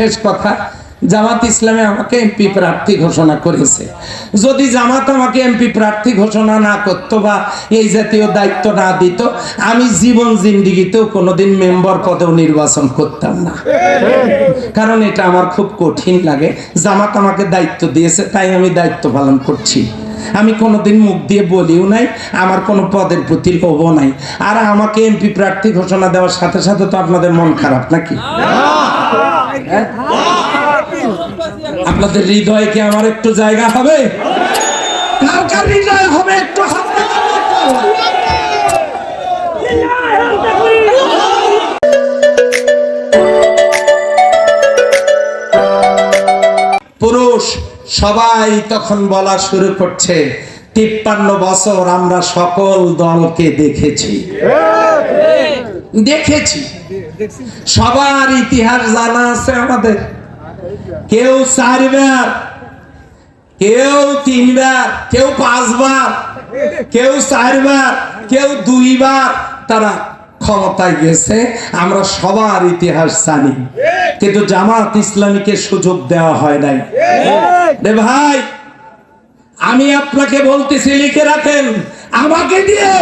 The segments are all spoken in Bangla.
শেষ কথা, জামাত ইসলামে আমাকে এমপি প্রার্থী ঘোষণা করেছে। যদি জামাত আমাকে এমপি প্রার্থী ঘোষণা না করতো বা এই জাতীয় দায়িত্ব না দিত, আমি জীবন জিন্দিগিতেও কোনোদিন মেম্বার পদেও নির্বাচন করতাম না। কারণ এটা আমার খুব কঠিন লাগে। জামাত আমাকে দায়িত্ব দিয়েছে, তাই আমি দায়িত্ব পালন করছি। আমি কোনোদিন মুখ দিয়ে বলিও নাই, আমার কোনো পদের প্রতি লোভও নাই। আর আমাকে এমপি প্রার্থী ঘোষণা দেওয়ার সাথে সাথে তো আপনাদের মন খারাপ নাকি? আপনাদের হৃদয়ে কি আমার একটু জায়গা হবে? কার কার হৃদয় হবে একটু পুরুষ সবাই তখন বলা শুরু করছে তিপ্পান্ন বছর আমরা সকল দলকে দেখেছি। দেখেছি। সবার ইতিহাস জানা আছে আমাদের। কেউ চারবার, কেউ তিনবার, কেউ পাঁচবার, কেউ চারবার, কেউ দুইবার তারা ক্ষমতায় গেছে। আমরা সবার ইতিহাস জানি। কিন্তু জামাত ইসলামীকে সুযোগ দেওয়া হয় নাই। ভাই, আমি আপনাকে বলতেছি, লিখে রাখেন, আমাকে দিয়ে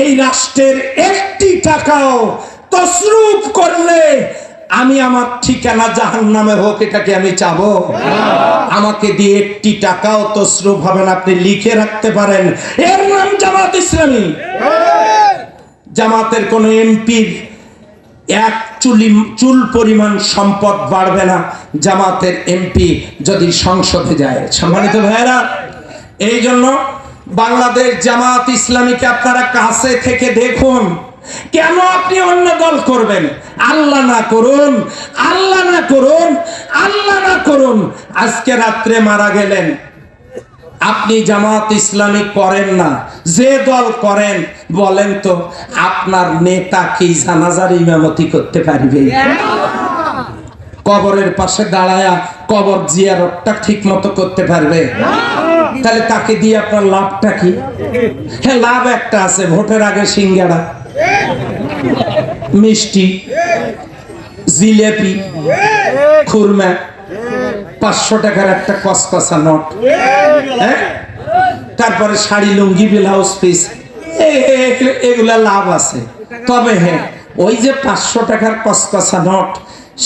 এই রাষ্ট্রের একটি টাকাও তসরুপ করলে আমি আমার ঠিকানা জাহান নামে হোক, এটাকে আমি চাবো। আমাকে দিয়ে একটি টাকাও তসরুপ হবে না, আপনি লিখে রাখতে পারেন। এর নাম জামাত ইসলামী। জামাতের কোন এমপির এক চুলি, চুল পরিমাণ সম্পদ বাড়বে না, জামাতের এমপি যদি সংসদে যায়। সম্মানিত ভাইয়েরা এই জন্য বাংলাদেশ জামাত ইসলামীকে আপনারা কাছে থেকে দেখুন। কেন আপনি অন্য দল করবেন? আল্লাহ না করুন, আল্লাহ না করুন, আল্লাহ না করুন। আজকে রাত্রে মারা গেলেন। আপনি জামাত ইসলামী করেন না, যে দল করেন, বলেন তো আপনার নেতা কি জানাজার ইমামতি করতে পারবে? কবরের পাশে দাঁড়ায়া কবর জিয়ারতটা ঠিক মতো করতে পারবে? তাহলে তাকে দিয়ে আপনার লাভটা কি? হ্যাঁ লাভ একটা আছে, ভোটের আগে সিঙ্গাড়া মিষ্টি, জিলেপি, খুরমা, পাঁচশো টাকার একটা কসকসা নোট হ্যাঁ? তারপরে শাড়ি, লুঙ্গি, ব্লাউজ পিস এগুলা লাভ আছে। তবে হ্যাঁ ওই যে পাঁচশো টাকার কসকসা নোট,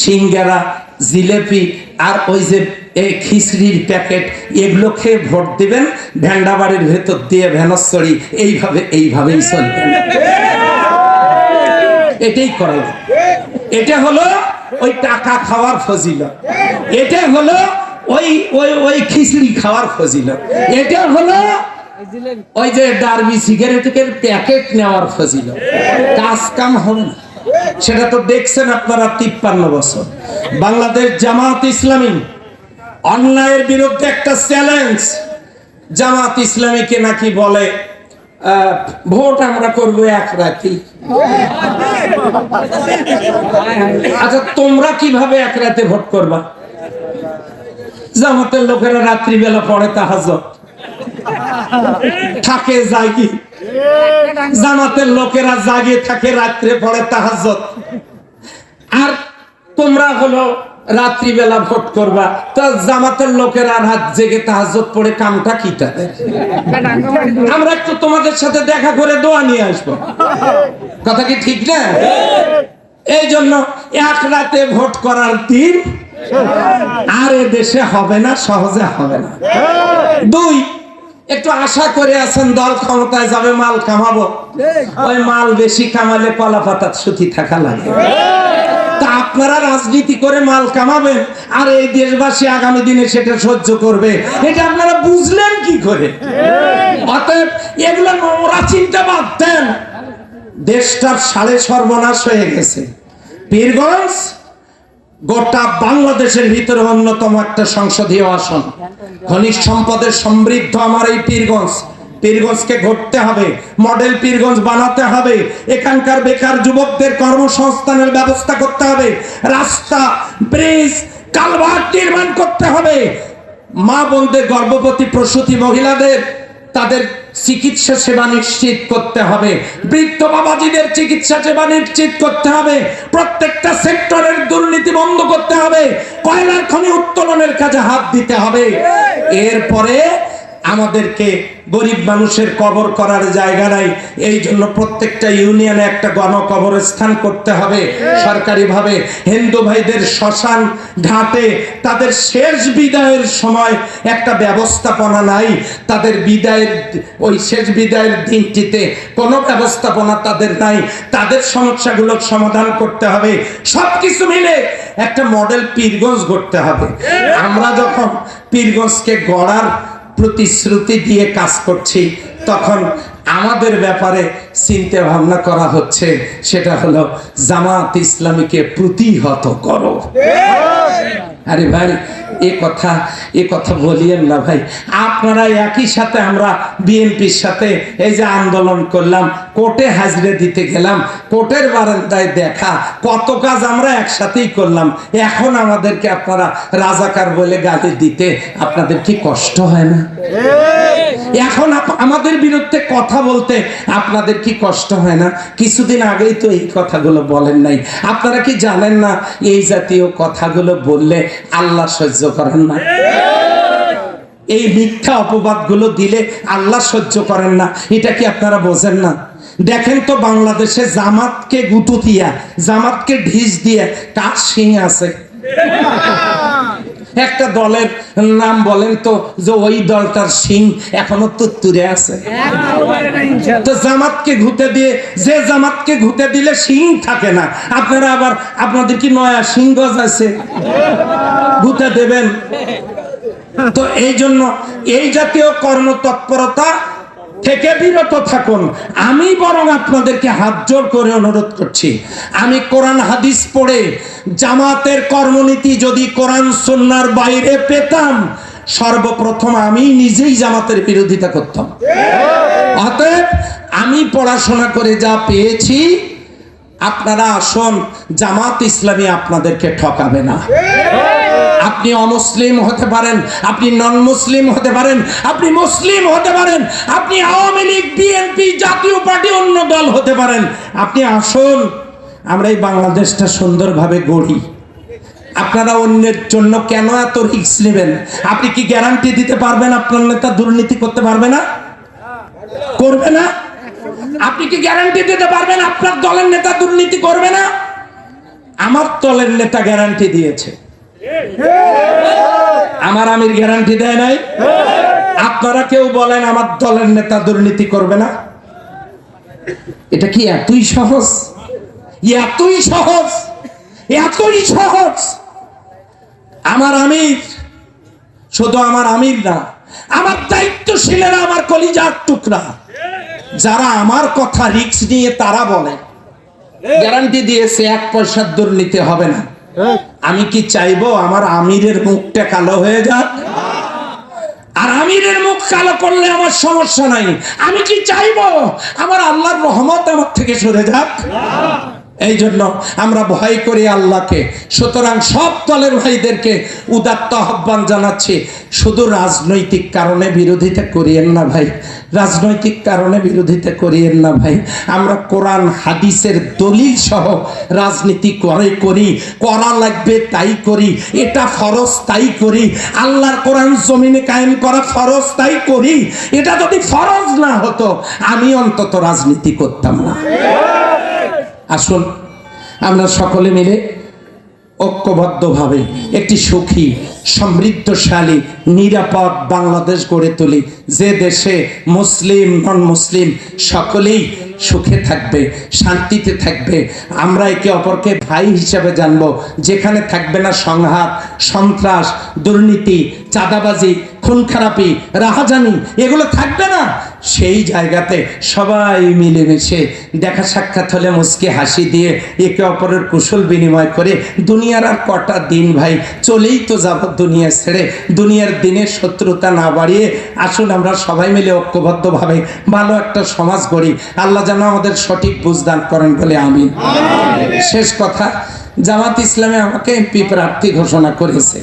সিঙ্গারা, জিলেপি আর ওই যে এই খিচড়ির প্যাকেট, এগুলো খেয়ে ভোট দিবেন ভ্যান্ডা বাড়ির ভেতর দিয়ে ভ্যানস্তরি এইভাবে এইভাবেই চলবেন এটাই করা এটা হলো ওই টাকা খাওয়ার ফজিলত। এটা হলো ওই ওই ওই খিচড়ি খাওয়ার ফজিলত। এটা হলো ওই যে ডারবি সিগারেটের প্যাকেট নেওয়ার ফজিলত। কাজ কাম হবে না। সেটা তো দেখছেন আপনারা তিপ্পান্ন বছর। বাংলাদেশ জামাত ইসলামী অন্যায়ের বিরুদ্ধে একটা চ্যালেঞ্জ। জামাত ইসলামীকে নাকি বলে ভোট আমরা করব এক রাতি। আচ্ছা তোমরা কীভাবে এক রাতে ভোট করবা? জামাতের লোকেরা রাত্রিবেলা পড়ে তাহাজ থাকে জাগি। জামাতের লোকেরা জাগে থাকে, রাত্রে পড়ে তাহাজ আর তোমরা হলো রাত্রিবেলা ভোট করবা। তা জামাতের লোকেরা হাত জেগে তাহাজত পড়ে কামটা কি আমরা একটু তোমাদের সাথে দেখা করে দোয়া নিয়ে আসব। কথা কি ঠিক না? এই জন্য এক রাতে ভোট করার দিন আর এ দেশে হবে না, সহজে হবে না। দুই, একটু আশা করে আছেন দল ক্ষমতায় যাবে, মাল কামাবো। ওই মাল বেশি কামালে কলা পাতার সুতি থাকা লাগে। তা আপনারা রাজনীতি করে মাল কামাবেন, আর এই দেশবাসী আগামী দিনে সেটা সহ্য করবে। এটা আপনারা বুঝলেন কি করে? অতএব এগুলো নোংরা চিন্তা দেন। দেশটার সাড়ে সর্বনাশ হয়ে গেছে। পীরগঞ্জ, গোটা বাংলাদেশের ভিতরে অন্যতম একটা সংসদীয় আসন। খনিজ সম্পদের সমৃদ্ধ আমার এই পীরগঞ্জ। পীরগঞ্জকে ঘটতে হবে মডেল পীরগঞ্জ বানাতে হবে এখানকার বেকার যুবকদের কর্মসংস্থানের ব্যবস্থা করতে হবে রাস্তা ব্রিজ কালভার্ট নির্মাণ করতে হবে। মা বোনদের গর্ভবতী প্রসূতি মহিলাদের তাদের চিকিৎসা সেবা নিশ্চিত করতে হবে বৃদ্ধ বাবাজিদের চিকিৎসা সেবা নিশ্চিত করতে হবে প্রত্যেকটা সেক্টরের দুর্নীতি বন্ধ করতে হবে কয়লার খনি উত্তোলনের কাজে হাত দিতে হবে। এরপরে আমাদেরকে গরিব মানুষের কবর করার জায়গা নাই। এই জন্য প্রত্যেকটা ইউনিয়নে একটা গণকবরস্থান করতে হবে। সরকারিভাবে হিন্দু ভাইদের শ্মশান ঘাটে তাদের শেষ বিদায়ের সময় একটা ব্যবস্থাপনা নাই। তাদের বিদায়ের ওই শেষ বিদায়ের দিনটিতে কোনো ব্যবস্থাপনা তাদের নাই। তাদের সমস্যাগুলোর সমাধান করতে হবে। সবকিছু মিলে একটা মডেল পীরগঞ্জ করতে হবে। আমরা যখন পীরগঞ্জকে গড়ার প্রতিশ্রুতি দিয়ে কাজ করছি তখন আমাদের ব্যাপারে চিন্তা ভাবনা করা হচ্ছে, সেটা হলো জামাত ইসলামীকে প্রতিহত করো। আরে ভাই, এ কথা এ কথা বলিয়েন না ভাই। আপনারা একই সাথে আমরা বিএনপির সাথে এই যে আন্দোলন করলাম, কোর্টে হাজিরা দিতে গেলাম, কোর্টের বারান্দায় দেখা, কত কাজ আমরা একসাথেই করলাম। এখন আমাদেরকে আপনারা রাজাকার বলে গালি দিতে আপনাদের কি কষ্ট হয় না? এখন আমাদের বিরুদ্ধে কথা বলতে আপনাদের কি কষ্ট হয় না? কিছুদিন আগেই তো এই কথাগুলো বলেন নাই। আপনারা কি জানেন না, এই জাতীয় কথাগুলো বললে আল্লাহ সহ্য করেন না? এই মিথ্যা অপবাদগুলো দিলে আল্লাহ সহ্য করেন না। এটা কি আপনারা বোঝেন না? দেখেন তো বাংলাদেশে জামাতকে গুঁতো দিয়া, জামাতকে ঢিস দিয়ে কার সিং আছে একটা দলের নাম বলেন তো যে ওই দলটার সিং এখনও তুত্তুরে আছে। তো জামাতকে ঘুতে দিয়ে যে জামাতকে ঘুতে দিলে সিং থাকে না। আপনারা আবার আপনাদের কি নয়া সিং গজ আছে ঘুতে দেবেন। তো এই জন্য এই জাতীয় কর্মতৎপরতা থেকে বিরত থাকুন। আমি বরং আপনাদেরকে হাত জোর করে অনুরোধ করছি। আমি কোরআন হাদিস পড়ে জামাতের কর্মনীতি যদি কোরআন সন্ন্যার বাইরে পেতাম, সর্বপ্রথম আমি নিজেই জামাতের বিরোধিতা করতাম। অতএব আমি পড়াশোনা করে যা পেয়েছি, আপনারা আসুন, জামাত ইসলামী আপনাদেরকে ঠকাবে না। আপনি অমুসলিম হতে পারেন, আপনি নন মুসলিম হতে পারেন, আপনি মুসলিম হতে পারেন, আপনি আওয়ামী লীগ বিএনপি জাতীয় পার্টি অন্য দল হতে পারেন। আপনি আসুন, আমরা এই বাংলাদেশটা সুন্দরভাবে গড়ি। আপনারা অন্যের জন্য কেন এত রিস্ক নেবেন? আপনি কি গ্যারান্টি দিতে পারবেন আপনার নেতা দুর্নীতি করতে পারবে না? করবে না? আপনি কি গ্যারান্টি দিতে পারবেন আপনার দলের নেতা দুর্নীতি করবে না? আমার দলের নেতা গ্যারান্টি দিয়েছে। আমার আমির গ্যারান্টি দেয় নাই? আপনারা কেউ বলেন আমার দলের নেতা দুর্নীতি করবে না? এটা কি এতই সহজ? এতই সহজ? এতই সহজ? আমার আমির শুধু আমার আমির না, আমার দায়িত্বশীলেরা আমার কলিজার টুকরা। যারা আমার কথা রিক্স নিয়ে তারা বলে, গ্যারান্টি দিয়েছে এক পয়সার দুর্নীতি হবে না। আমি কি চাইব আমার আমিরের মুখটা কালো হয়ে যাক? আর আমিরের মুখ কালো করলে আমার সমস্যা নাই। আমি কি চাইব? আমার আল্লাহর রহমত আমার থেকে সরে যাক। এই জন্য আমরা ভয় করি আল্লাহকে। সুতরাং সব দলের ভাইদেরকে উদাত্ত আহ্বান জানাচ্ছি। শুধু রাজনৈতিক কারণে বিরোধিতা করিয়েন না ভাই। রাজনৈতিক কারণে বিরোধিতা করিয়েন না ভাই। আমরা কোরআন, হাদিসের দলিল সহ রাজনীতি করে করি, করা লাগবে তাই করি, এটা ফরজ তাই করি, আল্লাহর কোরআন জমিনে কায়েম করা ফরজ তাই করি, এটা যদি ফরজ না হতো, আমি অন্তত রাজনীতি করতাম না। আসুন আমরা সকলে মিলে ঐক্যবদ্ধভাবে একটি সুখী, সমৃদ্ধশালী, নিরাপদ বাংলাদেশ গড়ে তুলি। যে দেশে মুসলিম নন মুসলিম সকলেই সুখে থাকবে, শান্তিতে থাকবে। আমরা একে অপরকে ভাই হিসাবে জানব। যেখানে থাকবে না সংঘাত, সন্ত্রাস, দুর্নীতি চাঁদাবাজি খুন খারাপি রাহাজানি এগুলো থাকবে না। সেই জায়গাতে সবাই মিলেমিশে দেখা সাক্ষাৎ হলে মুসকে হাসি দিয়ে একে অপরের কুশল বিনিময় করে দুনিয়ার আর কটা দিন ভাই চলেই তো যাব দুনিয়া ছেড়ে। দুনিয়ার দিনের শত্রুতা না বাড়িয়ে আসুন আমরা সবাই মিলে ঐক্যবদ্ধভাবে ভালো একটা সমাজ গড়ি। আল্লাহ যেন আমাদের সঠিক বুঝদান করেন বলে আমি শেষ কথা জামাত ইসলামে আমাকে এমপি প্রার্থী ঘোষণা করেছে।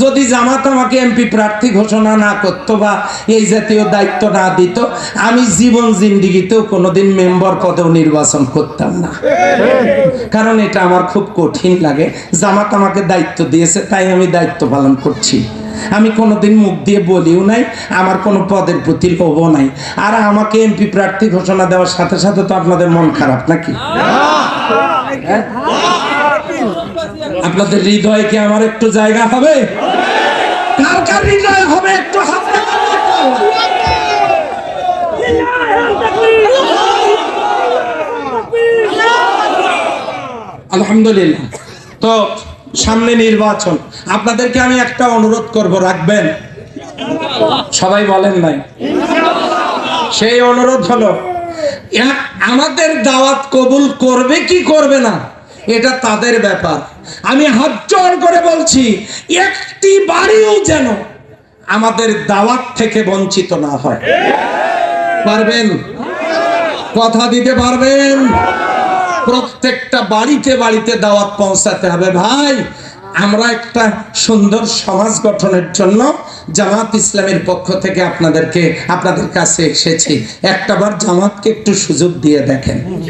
যদি জামাত আমাকে এমপি প্রার্থী ঘোষণা না করতো বা এই জাতীয় দায়িত্ব না দিত আমি জীবন জিন্দিগিতেও কোনোদিন মেম্বার পদেও নির্বাচন করতাম না। কারণ এটা আমার খুব কঠিন লাগে। জামাত আমাকে দায়িত্ব দিয়েছে তাই আমি দায়িত্ব পালন করছি। আমি কোনোদিন মুখ দিয়ে বলিও নাই আমার কোনো পদের প্রতি লোভও নাই। আর আমাকে এমপি প্রার্থী ঘোষণা দেওয়ার সাথে সাথে তো আপনাদের মন খারাপ নাকি? হ্যাঁ? আপনাদের হৃদয়ে কি আমার একটু জায়গা হবে? কার কার হৃদয় হবে একটু। আলহামদুলিল্লাহ। তো সামনে নির্বাচন। আপনাদেরকে আমি একটা অনুরোধ করব, রাখবেন? সবাই বলেন নাই। সেই অনুরোধ হলো আমাদের দাওয়াত কবুল করবে কি করবে না? এটা তাদের ব্যাপার। আমি হাত জোর করে বলছি, একটি বাড়িও যেন আমাদের দাওয়াত থেকে বঞ্চিত না হয়। পারবেন? কথা দিতে পারবেন? প্রত্যেকটা বাড়িতে বাড়িতে দাওয়াত পৌঁছাতে হবে। ভাই, আমরা একটা সুন্দর সমাজ গঠনের জন্য জামাত ইসলামের পক্ষ থেকে আপনাদেরকে, আপনাদের কাছে এসেছি। একটাবার জামাতকে একটু সুযোগ দিয়ে দেখেন।